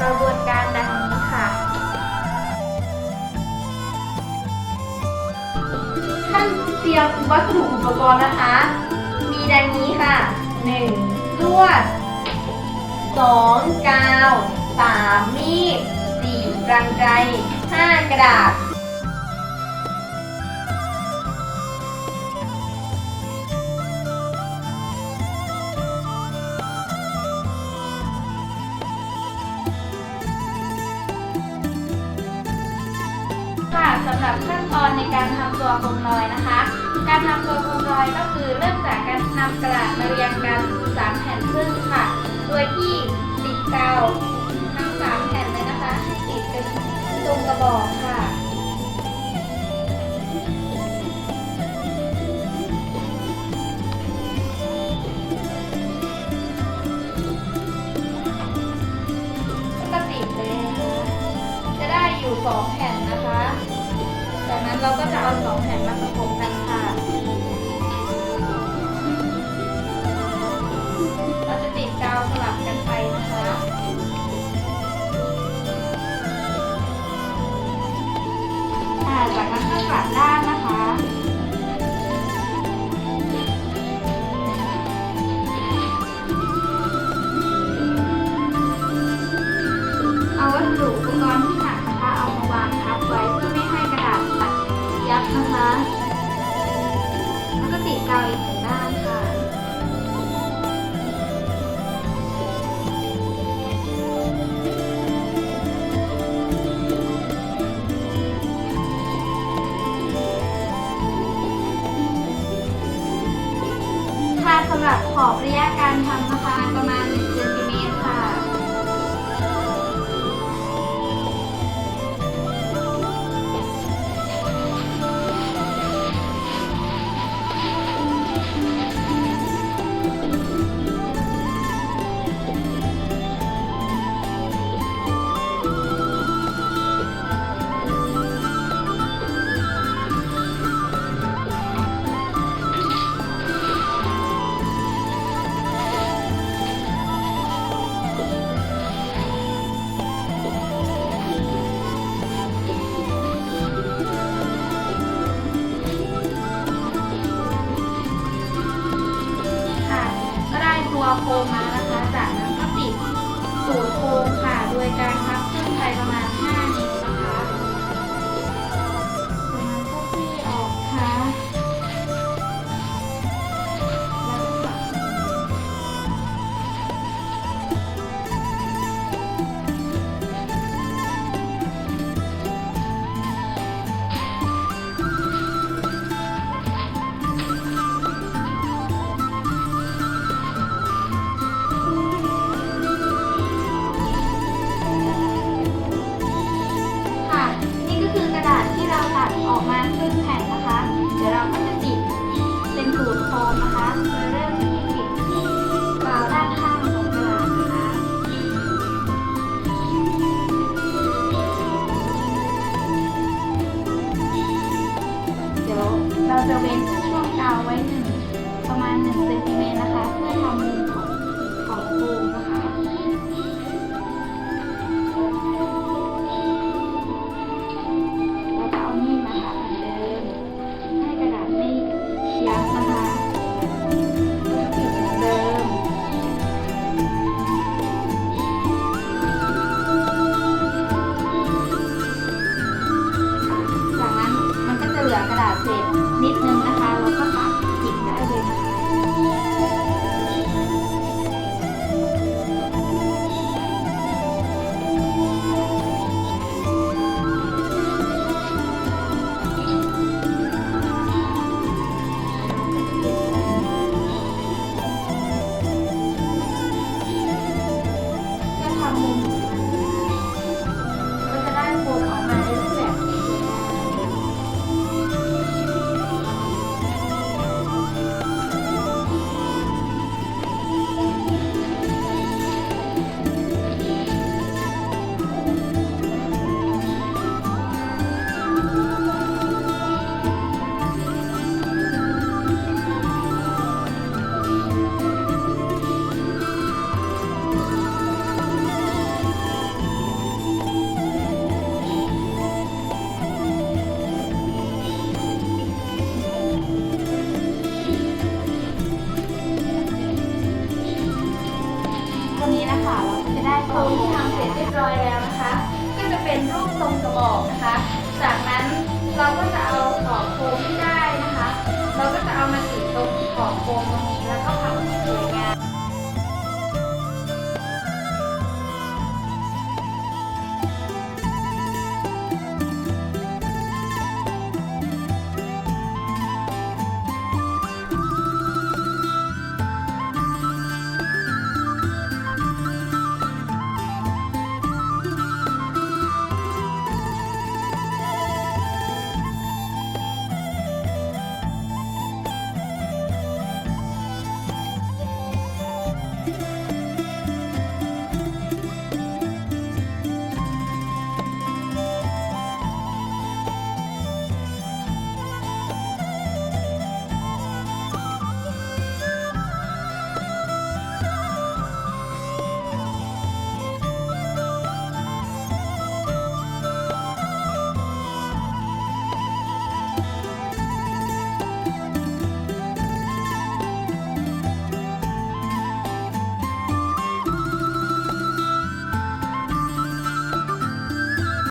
กระบวนการดังนี้ค่ะ ขั้นเตรียมวัสดุอุปกรณ์นะคะ มีดังนี้ค่ะ 1. ลวด 2. กาว 3. มีด 4. รังไกร 5. กระดาษ สำหรับขั้นตอนในการทำตัวโคมลอยนะคะ การทำตัวโคมลอยก็คือเริ่มจากการนำกระดาษมาเรียงกันสามแผ่นครึ่งค่ะ โดยที่ติดกาวทั้งสามแผ่นเลยนะคะให้ติดเป็นตรงกระบอกค่ะ จากนั้นก็กลับด้านนะคะ ขอบระยะการทำนะคะประมาณ โครงมานะคะ จากนั้นก็ติดตูดโครงค่ะ โดยการพับขึ้นไปประมาณ 哦。